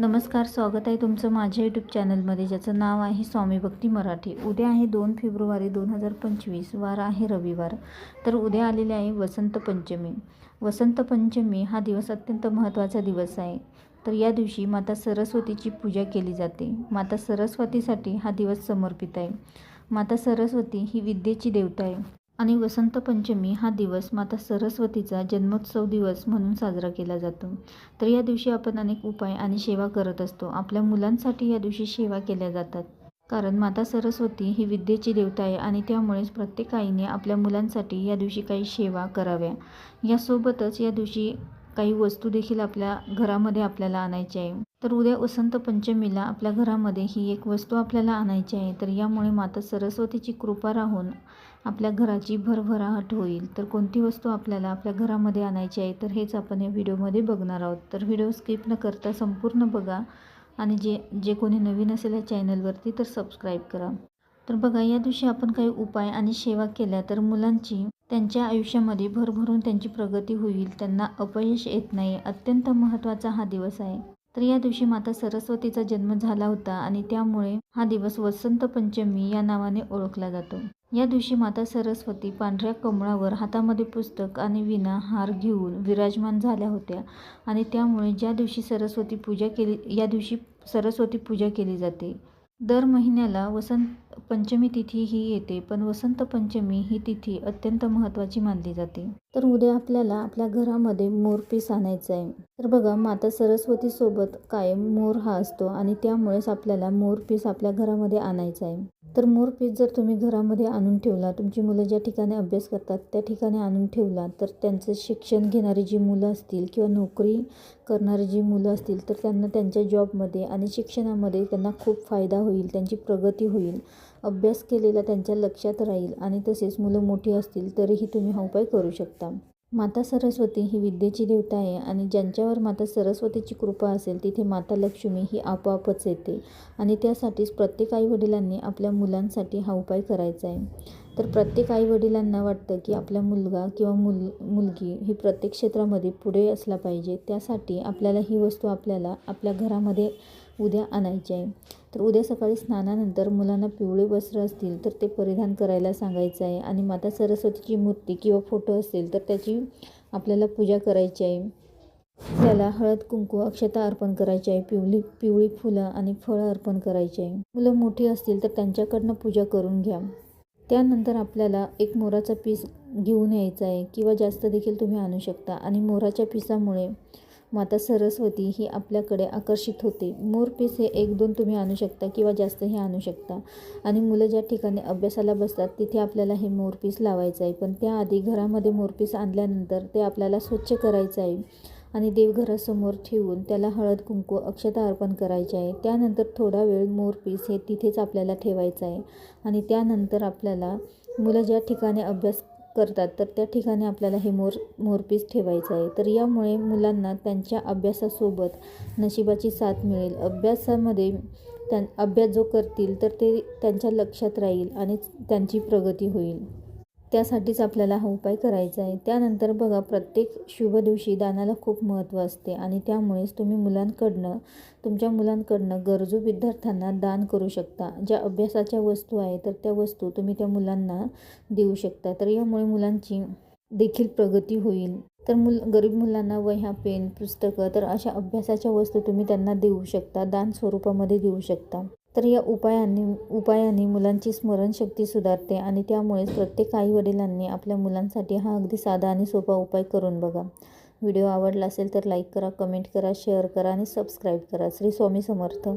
नमस्कार स्वागत आहे तुमचं माझ्या यूट्यूब चॅनलमध्ये ज्याचं नाव आहे स्वामी भक्ती मराठी. उद्या आहे दोन फेब्रुवारी दोन हजार पंचवीस वार आहे रविवार. तर उद्या आलेले आहे वसंत पंचमी. वसंत पंचमी हा दिवस अत्यंत महत्त्वाचा दिवस आहे. तर या दिवशी माता सरस्वतीची पूजा केली जाते. माता सरस्वतीसाठी हा दिवस समर्पित आहे. माता सरस्वती ही विद्येची देवता आहे. आणि वसंत पंचमी हा दिवस माता सरस्वतीचा जन्मोत्सव दिवस म्हणून साजरा केला जातो. तर या दिवशी आपण अनेक उपाय आणि सेवा करत असतो. आपल्या मुलांसाठी या दिवशी सेवा केल्या जातात. कारण माता सरस्वती ही विद्येची देवता आहे आणि त्यामुळेच प्रत्येक आईने आपल्या मुलांसाठी या दिवशी काही सेवा कराव्या. यासोबतच या दिवशी काही वस्तू देखील आपल्या घरामध्ये आपल्याला आणायची आहे. तर उद्या वसंत पंचमीला आपल्या घरामध्ये ही एक वस्तू आपल्याला आणायची आहे. तर यामुळे माता सरस्वतीची कृपा राहून आपल्या घराची भरभराहट होईल. तर कोणती वस्तू आपल्याला आपल्या घरामध्ये आणायची आहे तर हेच आपण या व्हिडिओमध्ये बघणार आहोत. तर व्हिडिओ स्किप न करता संपूर्ण बघा आणि जे जे कोणी नवीन असेल या चॅनलवरती तर सबस्क्राईब करा. तर बघा या दिवशी आपण काही उपाय आणि सेवा केल्या तर मुलांची त्यांच्या आयुष्यामध्ये भरभरून त्यांची प्रगती होईल. त्यांना अपयश येत नाही. अत्यंत महत्त्वाचा हा दिवस आहे. तर या दिवशी माता सरस्वतीचा जन्म झाला होता आणि त्यामुळे हा दिवस वसंत पंचमी या नावाने ओळखला जातो. या दिवशी माता सरस्वती पांढऱ्या कमळावर हातामध्ये पुस्तक आणि विना हार घेऊन विराजमान झाल्या होत्या आणि त्यामुळे ज्या दिवशी सरस्वती पूजा केली या दिवशी सरस्वती पूजा केली जाते. दर महिन्याला वसंत पंचमी तिथी ही येते पण वसंत पंचमी ही तिथी अत्यंत महत्त्वाची मानली जाते. तर उद्या आपल्याला आपल्या घरामध्ये मोरपीस आणायचं आहे. तर बघा माता सरस्वतीसोबत कायम मोर हा असतो आणि त्यामुळेच आपल्याला मोरपीस आपल्या घरामध्ये आणायचा आहे. तर मोरपीस जर तुम्ही घरामध्ये आणून ठेवला तुमची मुलं ज्या ठिकाणी अभ्यास करतात त्या ठिकाणी आणून ठेवला तर त्यांचं शिक्षण घेणारी जी मुलं असतील किंवा नोकरी करणारी जी मुलं असतील तर त्यांना त्यांच्या जॉबमध्ये आणि शिक्षणामध्ये त्यांना खूप फायदा होईल त्यांची प्रगती होईल अभ्यास केलेला त्यांच्या लक्षात राहील आणि तसेच मुलं मोठी असतील तरीही तुम्ही हा उपाय करू शकता. माता सरस्वती ही विद्येची देवता आहे आणि ज्यांच्यावर माता सरस्वतीची कृपा असेल तिथे माता लक्ष्मी ही आपोआपच येते आणि त्यासाठीच प्रत्येक आईवडिलांनी आपल्या मुलांसाठी हा उपाय करायचा आहे. तर प्रत्येक आईवडिलांना वाटतं की आपला मुलगा किंवा मुल मुलगी ही प्रत्येक क्षेत्रामध्ये पुढे असला पाहिजे. त्यासाठी आपल्याला ही वस्तू आपल्याला आपल्या घरामध्ये उद्या आणायचे आहे. तर उद्या सकाळी स्नानानंतर मुलांना पिवळे वस्त्र असतील तर ते परिधान करायला सांगायचं आहे. आणि माता सरस्वतीची मूर्ती किंवा फोटो असेल तर त्याची आपल्याला पूजा करायची आहे. त्याला हळद कुंकू अक्षता अर्पण करायची आहे. पिवळी पिवळी फुलं आणि फळं अर्पण करायची आहे. मुलं मोठी असतील तर त्यांच्याकडनं पूजा करून घ्या. त्यानंतर आपल्याला एक मोराचा पीस घेऊन यायचा आहे किंवा जास्त देखील तुम्ही आणू शकता. आणि मोराच्या पिसामुळे माता सरस्वती ही आपल्याकडे आकर्षित होते. मोर पीस हे एक दोन तुम्ही आणू शकता किंवा जास्तही आणू शकता. आणि मुलं ज्या ठिकाणी अभ्यासाला बसतात तिथे आपल्याला हे मोरपीस लावायचं आहे. पण त्याआधी घरामध्ये मोरपीस आणल्यानंतर ते आपल्याला स्वच्छ करायचं आहे. आणि देवघरासमोर ठेवून त्याला हळद कुंकू अक्षता अर्पण करायचे आहे. त्यानंतर थोडा वेळ मोरपीस हे तिथेच आपल्याला ठेवायचं आहे. आणि त्यानंतर आपल्याला मुलं ज्या ठिकाणी अभ्यास करतात तर त्या ठिकाणी आपल्याला हे मोर मोरपीस ठेवायचं आहे. तर यामुळे मुलांना त्यांच्या अभ्यासासोबत नशिबाची साथ मिळेल. अभ्यासामध्ये त्या अभ्यास जो करतील तर ते त्यांच्या लक्षात राहील आणि त्यांची प्रगती होईल. त्यासाठीच आपल्याला हा उपाय करायचा आहे. त्यानंतर बघा प्रत्येक शुभ दिवशी दानाला खूप महत्त्व असते आणि त्यामुळेच तुम्ही मुलांकडनं तुमच्या मुलांकडनं गरजू विद्यार्थ्यांना दान करू शकता. ज्या अभ्यासाच्या वस्तू आहे तर त्या वस्तू तुम्ही त्या मुलांना देऊ शकता. तर यामुळे मुलांची देखील प्रगती होईल. तर मुल गरीब मुलांना वह्या पेन पुस्तकं तर अशा अभ्यासाच्या वस्तू तुम्ही त्यांना देऊ शकता. दान स्वरूपामध्ये देऊ शकता. तर या उपायांनी उपायांनी मुलांची स्मरणशक्ती सुधारते आणि त्यामुळेच प्रत्येक आईवडिलांनी आपल्या मुलांसाठी हा अगदी साधा आणि सोपा उपाय करून बघा. व्हिडिओ आवडला असेल तर लाईक करा कमेंट करा शेअर करा आणि सबस्क्राईब करा. श्री स्वामी समर्थ.